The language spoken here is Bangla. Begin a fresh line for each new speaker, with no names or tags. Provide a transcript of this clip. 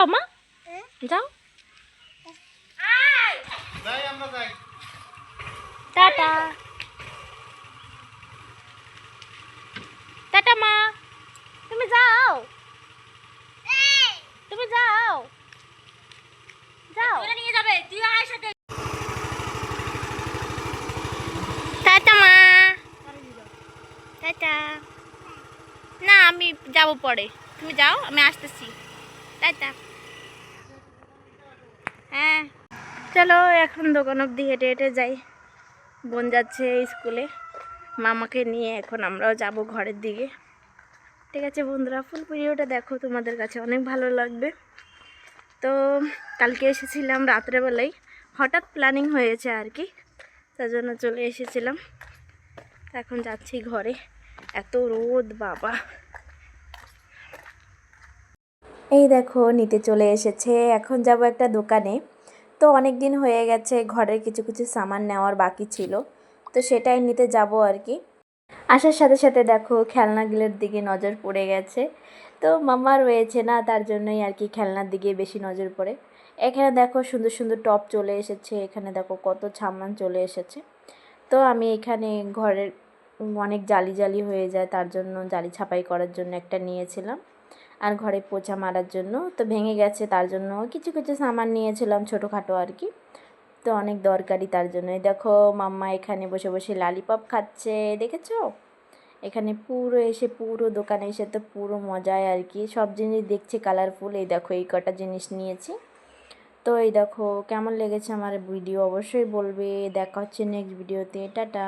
যাও মা? যাও।
যাই আমরা যাই।
টাটা। টাটা মা। তুমি যাও। তুমি যাও। যাও।
নিয়ে যাবে তুই আয় সাথে।
টাটা মা। টাটা। না আমি যাব পরে। তুমি যাও আমি আসতেছি। টাটা হ্যাঁ চলো, এখন দোকান অবধি হেঁটে হেঁটে যাই। বোন যাচ্ছে স্কুলে। মামাকে নিয়ে এখন আমরাও যাব ঘরের দিকে। ঠিক আছে বন্ধুরা ফুল ভিডিওটা দেখো, তোমাদের কাছে অনেক ভালো লাগবে। তো কালকে এসেছিলাম রাত্রেবেলায়। হঠাৎ প্ল্যানিং হয়েছে আর কি, তার জন্য চলে এসেছিলাম। এখন যাচ্ছি ঘরে। এত রোদ, বাবা। এই দেখো, নিতে চলে এসেছে। এখন যাব একটা দোকানে। তো অনেক দিন হয়ে গেছে, ঘরের কিছু কিছু সামান নেওয়ার বাকি ছিল, তো সেটাই নিতে যাব আর কি। আসার সাথে সাথে দেখো খেলনাগুলোর দিকে নজর পড়ে গেছে, তো মামা রয়েছে না, তার জন্যই আর কি খেলনার দিকে বেশি নজর পড়ে। এখানে দেখো সুন্দর সুন্দর টপ চলে এসেছে, এখানে দেখো কত সামান চলে এসেছে। তো আমি এখানে ঘরের অনেক জালি জালি হয়ে যায়, তার জন্য জালি ছাপাই করার জন্য একটা নিয়েছিলাম। আর ঘরে পোছা মারার জন্য। তো ভেঙে গেছে, তার জন্য কিছু কিছু সামান নিয়েছিলাম ছোটোখাটো আর কি। তো অনেক দরকারি তার জন্য এই দেখো, মাম্মা এখানে বসে বসে লালিপপ খাচ্ছে, দেখেছ? এখানে পুরো এসে, পুরো দোকানে এসে তো পুরো মজায় আর কি। সব জিনিস দেখছি কালারফুল এই দেখো, এই কটা জিনিস নিয়েছি। তো এই দেখো, কেমন লেগেছে আমার ভিডিও অবশ্যই বলবে। দেখা হচ্ছে নেক্সট ভিডিওতে টাটা।